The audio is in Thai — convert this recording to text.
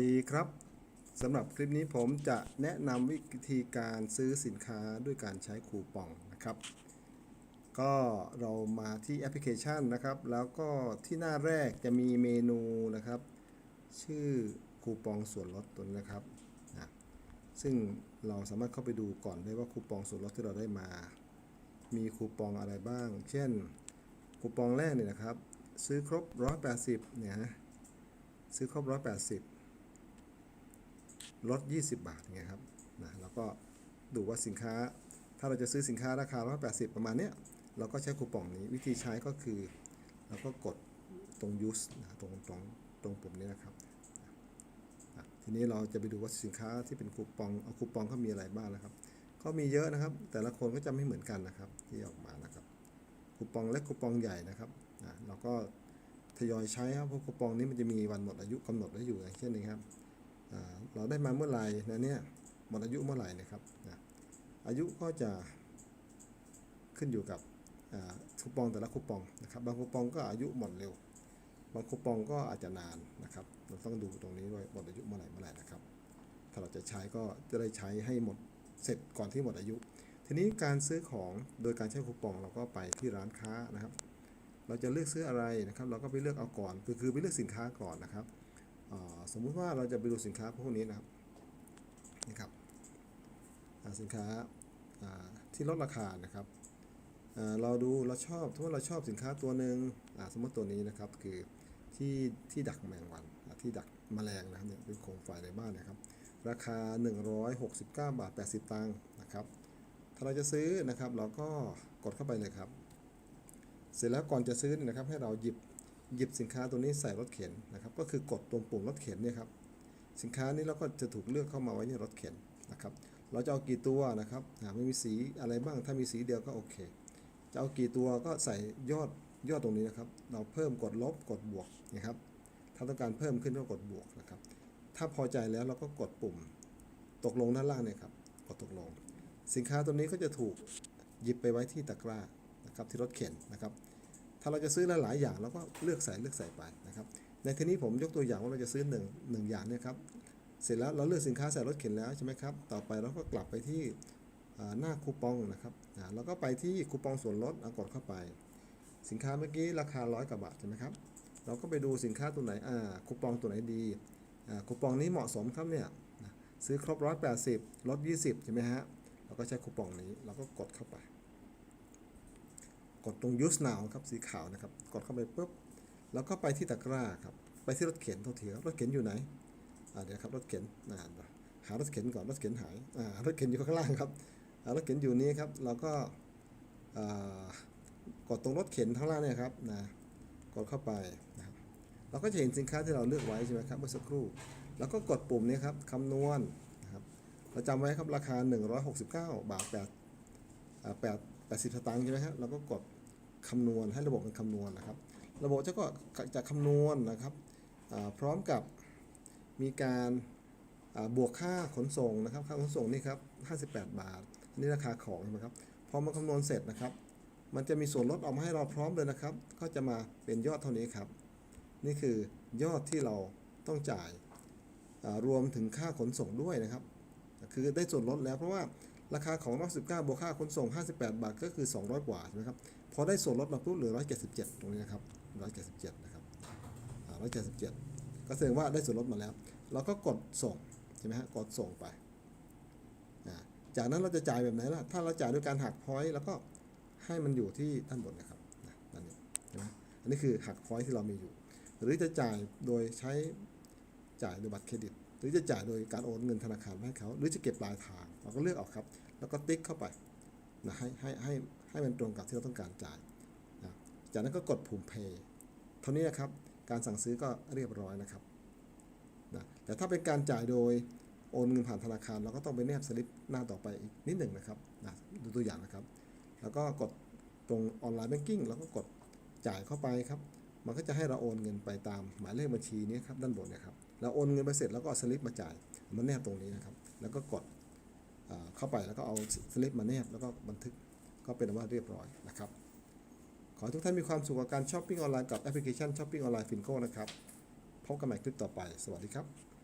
ดีครับสำหรับคลิปนี้ผมจะแนะนำวิธีการซื้อสินค้าด้วยการใช้คูปองนะครับ ก็เรามาที่แอปพลิเคชันนะครับ แล้วก็ที่หน้าแรกจะมีเมนูนะครับ ชื่อคูปองส่วนลดตัวนนะครับนะซึ่งเราสามารถเข้าไปดูก่อนได้ว่าคูปองส่วนลดที่เราได้มา มีคูปองอะไรบ้าง เช่น คูปองแรกเนี่ยนะครับ ซื้อครบ 180เนี่ยฮะซื้อครบ 180 ลด 20 บาทไงครับนะแล้วก็ดูว่าสินค้า ถ้าเราจะซื้อสินค้าราคา 180 ประมาณเนี้ยเราก็ใช้คูปองนี้วิธีใช้ก็คือเราก็กดตรง use นะตรงตรงตรงปุ่มนี้นะครับนะทีนี้เราจะไปดูว่าสินค้าที่เป็นคูปองเอาคูปองเขามีอะไรบ้างนะครับ ก็มีเยอะนะครับ แต่ละคนก็จะไม่เหมือนกันนะครับ ที่ออกมานะครับ คูปองเล็กคูปองใหญ่นะครับนะเราก็ทยอยใช้ครับเพราะคูปองนี้มันจะมีวันหมดอายุกำหนดไว้อยู่อย่างเช่นนี้ครับ เราได้มาเมื่อไหร่นะเนี่ยหมดอายุเมื่อไหร่นะครับนะอายุก็จะขึ้นอยู่กับคูปองแต่ละคูปองนะครับ บางคูปองก็อายุหมดเร็ว บางคูปองก็อาจจะนานนะครับ เราต้องดูตรงนี้ด้วยหมดอายุเมื่อไหร่เมื่อไหร่นะครับ ถ้าเราจะใช้ก็จะได้ใช้ให้หมดเสร็จก่อนที่หมดอายุ ทีนี้การซื้อของโดยการใช้คูปองเราก็ไปที่ร้านค้านะครับ เราจะเลือกซื้ออะไรนะครับ เราก็ไปเลือกเอาก่อน คือคือไปเลือกสินค้าก่อนนะครับ สมมุติว่าเราจะไปดูสินค้าพวกนี้นะครับนี่ครับสินค้าที่ลดราคานะครับเราดูเราชอบถ้าเราชอบสินค้าตัวหนึ่งสมมติตัวนี้นะครับคือที่ที่ดักแมงวันที่ดักแมลงนะครับเนี่ยเป็นโคมไฟในบ้านนะครับ ราคา 169 บาท 80 ตังค์นะครับ ถ้าเราจะซื้อนะครับเราก็กดเข้าไปเลยครับ เสร็จแล้วก่อนจะซื้อนะครับให้เราหยิบ หยิบสินค้าตัวนี้ใส่รถเข็นนะครับ ก็คือกดตรงปุ่มรถเข็นเนี่ยครับ สินค้านี้เราก็จะถูกเลือกเข้ามาไว้ในรถเข็นนะครับ เราจะเอากี่ตัวนะครับไม่มีสีอะไรบ้าง ถ้ามีสีเดียวก็โอเค จะเอากี่ตัวก็ใส่ยอดยอดตรงนี้นะครับ เราเพิ่มกดลบกดบวกนะครับ ถ้าต้องการเพิ่มขึ้นก็กดบวกนะครับ ถ้าพอใจแล้วเราก็กดปุ่มตกลงด้านล่างเนี่ยครับ กดตกลง สินค้าตัวนี้ก็จะถูกหยิบไปไว้ที่ตะกร้านะครับที่รถเข็นนะครับ ถ้าเราจะซื้อหลายๆอย่างเราก็เลือกใส่เลือกใส่ไปนะครับ ในที่นี้ผมยกตัวอย่างว่าเราจะซื้อหนึ่งหนึ่งอย่างเนี่ยครับ เสร็จแล้วเราเลือกสินค้าใส่รถเข็นแล้วใช่ไหมครับ ต่อไปเราก็กลับไปที่หน้าคูปองนะครับอ่าเราก็ไปที่คูปองส่วนลดเอากดเข้าไป สินค้าเมื่อกี้ราคาร้อยกว่าบาทใช่ไหมครับ เราก็ไปดูสินค้าตัวไหนอ่าคูปองตัวไหนดีอ่าคูปองนี้เหมาะสมครับเนี่ยซื้อครบร้อยแปดสิบลดยี่สิบใช่ไหมฮะเราก็ใช้คูปองนี้เราก็กดเข้าไป กดตรง use now ครับสีขาวนะครับ กดเข้าไปปุ๊บ แล้วก็ไปที่ตะกร้าครับ ไปที่รถเข็นโทษทีครับรถเข็นอยู่ไหนอ่าเดี๋ยวครับรถเข็นอ่าหารถเข็นก่อนรถเข็นหายอ่ารถเข็นอยู่ข้างล่างครับรถเข็นอยู่นี้ครับเราก็กดตรงรถเข็นข้างล่างเนี่ยครับนะกดเข้าไปนะครับเราก็จะเห็นสินค้าที่เราเลือกไว้ใช่ไหมครับเมื่อสักครู่ แล้วก็กดปุ่มนี้ครับคำนวณนะครับเราจำไว้ครับราคา 169 บาท8 อ่า8 80สตางค์ใช่ไหมครับเราก็กดคำนวณให้ระบบมันคำนวณนะครับ ระบบจะก็จะคำนวณนะครับพร้อมกับมีการบวกค่าขนส่งนะครับ ค่าขนส่งนี่ครับ 58 บาท อันนี่ราคาของใช่ไหมครับ พอมาคำนวณเสร็จนะครับ มันจะมีส่วนลดออกมาให้เราพร้อมเลยนะครับ ก็จะมาเป็นยอดเท่านี้ครับ นี่คือยอดที่เราต้องจ่ายรวมถึงค่าขนส่งด้วยนะครับ คือได้ส่วนลดแล้วเพราะว่า ราคาของ119บวกค่าขนส่ง 58 บาทก็คือ 200 กว่าใช่ไหมครับ พอได้ส่วนลดมาปุ๊บเหลือ 177 ตรงนี้นะครับ 177 นะครับอ่า177 ก็แสดงว่าได้ส่วนลดมาแล้ว เราก็กดส่งใช่ไหมฮะ กดส่งไป จากนั้นเราจะจ่ายแบบไหนล่ะ ถ้าเราจ่ายด้วยการหักพอยต์แล้วก็ให้มันอยู่ที่ด้านบนนะครับนั่นนี่ใช่ไหมอันนี้คือหักพอยต์ที่เรามีอยู่ หรือจะจ่ายโดยใช้จ่ายโดยบัตรเครดิต หรือจะจ่ายโดยการโอนเงินธนาคารให้เขาหรือจะเก็บปลายทางเราก็เลือกเอาครับ แล้วก็ติ๊กเข้าไปนะให้ให้ให้ให้มันตรงกับที่เราต้องการจ่ายนะจากนั้นก็กดปุ่ม pay เท่านี้นะครับการสั่งซื้อก็เรียบร้อยนะครับนะแต่ถ้าเป็นการจ่ายโดยโอนเงินผ่านธนาคารเราก็ต้องไปแนบสลิปหน้าต่อไปอีกนิดหนึ่งนะครับนะดูตัวอย่างนะครับ แล้วก็กดตรงออนไลน์แบงกิ้งแล้วก็กดจ่ายเข้าไปครับ มันก็จะให้เราโอนเงินไปตามหมายเลขบัญชีนี้ครับด้านบนนะครับ เราโอนเงินไปเสร็จแล้วก็สลิปมาจ่าย มันแนบตรงนี้นะครับ แล้วก็กดเข้าไปแล้วก็เอาสลิปมาแนบแล้วก็บันทึกก็เป็นว่าเรียบร้อยนะครับ ขอให้ทุกท่านมีความสุขกับการช้อปปิ้งออนไลน์กับแอปพลิเคชันช้อปปิ้งออนไลน์ฟินโก้นะครับ พบกันใหม่คลิปต่อไป สวัสดีครับ